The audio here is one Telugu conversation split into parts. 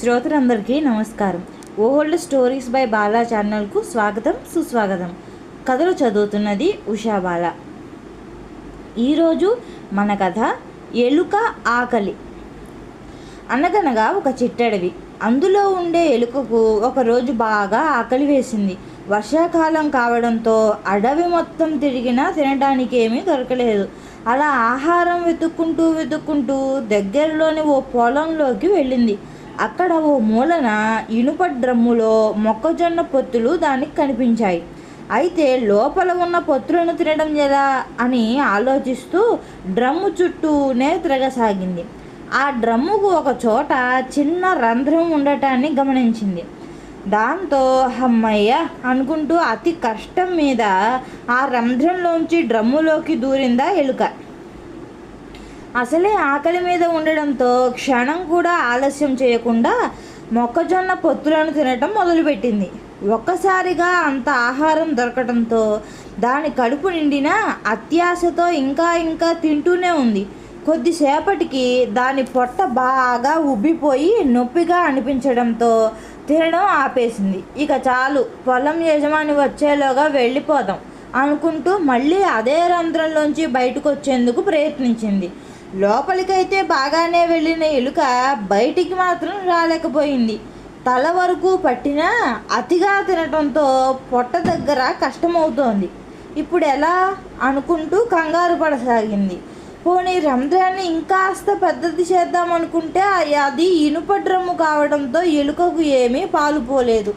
శ్రోతలందరికీ నమస్కారం. ఓల్డ్ స్టోరీస్ బై బాలా ఛానల్కు స్వాగతం సుస్వాగతం. కథలు చదువుతున్నది ఉషా బాల. ఈరోజు మన కథ ఎలుక ఆకలి. అనగనగా ఒక చిట్టడవి. అందులో ఉండే ఎలుకకు ఒకరోజు బాగా ఆకలి వేసింది. వర్షాకాలం కావడంతో అడవి మొత్తం తిరిగినా తినడానికి ఏమీ దొరకలేదు. అలా ఆహారం వెతుక్కుంటూ వెతుక్కుంటూ దగ్గరలోని ఓ పొలంలోకి వెళ్ళింది. అక్కడ ఓ మూలన ఇనుప డ్రమ్ములో మొక్కజొన్న పొత్తులు దానికి కనిపించాయి. అయితే లోపల ఉన్న పొత్తులను తినడం ఎలా అని ఆలోచిస్తూ డ్రమ్ము చుట్టూనే తిరగసాగింది. ఆ డ్రమ్ముకు ఒక చోట చిన్న రంధ్రం ఉండటాన్ని గమనించింది. దాంతో అమ్మయ్య అనుకుంటూ అతి కష్టం మీద ఆ రంధ్రంలోంచి డ్రమ్ములోకి దూరిందా ఎలుక. అసలే ఆకలి మీద ఉండడంతో క్షణం కూడా ఆలస్యం చేయకుండా మొక్కజొన్న పొత్తులను తినటం మొదలుపెట్టింది. ఒక్కసారిగా అంత ఆహారం దొరకటంతో దాని కడుపు నిండిన అత్యాశతో ఇంకా ఇంకా తింటూనే ఉంది. కొద్దిసేపటికి దాని పొట్ట బాగా ఉబ్బిపోయి నొప్పిగా అనిపించడంతో తినడం ఆపేసింది. ఇక చాలు పొలం యజమాని వచ్చేలోగా వెళ్ళిపోదాం అనుకుంటూ మళ్ళీ అదే రంధ్రంలోంచి బయటకు వచ్చేందుకు ప్రయత్నించింది. లోపలికైతే బాగానే వెళ్ళిన ఎలుక బయటికి మాత్రం రాలేకపోయింది. తల వరకు పట్టినా అతిగా తినటంతో పొట్ట దగ్గర కష్టమవుతోంది. ఇప్పుడు ఎలా అనుకుంటూ కంగారు పడసాగింది. పోనీ రంధ్రాన్ని ఇంకాస్త పెద్దది చేద్దాం అనుకుంటే అది ఇనుప డ్రమ్ము కావడంతో ఎలుకకు ఏమీ పాలుపోలేదు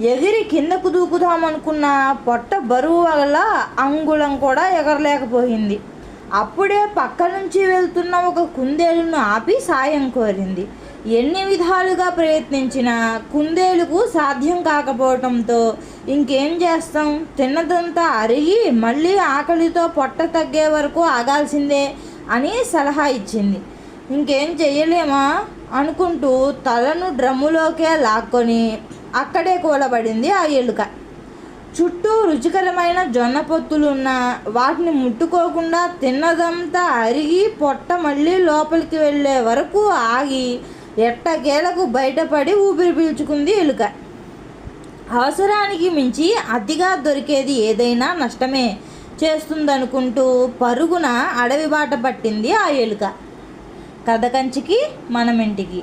ఎగిరి కిందకు దూకుదామనుకున్న పొట్ట బరువు వల్ల అంగుళం కూడా ఎగరలేకపోయింది. అప్పుడే పక్క నుంచి వెళ్తున్న ఒక కుందేలును ఆపి సాయం కోరింది. ఎన్ని విధాలుగా ప్రయత్నించినా కుందేలుకు సాధ్యం కాకపోవటంతో ఇంకేం చేస్తాం? తిన్నదంతా అరిగి మళ్ళీ ఆకలితో పొట్ట తగ్గే వరకు ఆగాల్సిందే అని సలహా ఇచ్చింది. ఇంకేం చెయ్యలేమా? అనుకుంటూ తలను డ్రమ్ములోకే లాక్కొని అక్కడే కూలబడింది ఆ ఎలుక. చుట్టూ రుచికరమైన జొన్న పొత్తులున్న వాటిని ముట్టుకోకుండా తిన్నదంతా అరిగి పొట్ట మళ్ళీ లోపలికి వెళ్ళే వరకు ఆగి ఎట్టకేలకు బయటపడి ఊపిరి పీల్చుకుంది ఎలుక. అవసరానికి మించి అతిగా దొరికేది ఏదైనా నష్టమే చేస్తుందనుకుంటూ పరుగున అడవి బాట పట్టింది ఆ ఎలుక. కథ కంచికి మనమింటికి.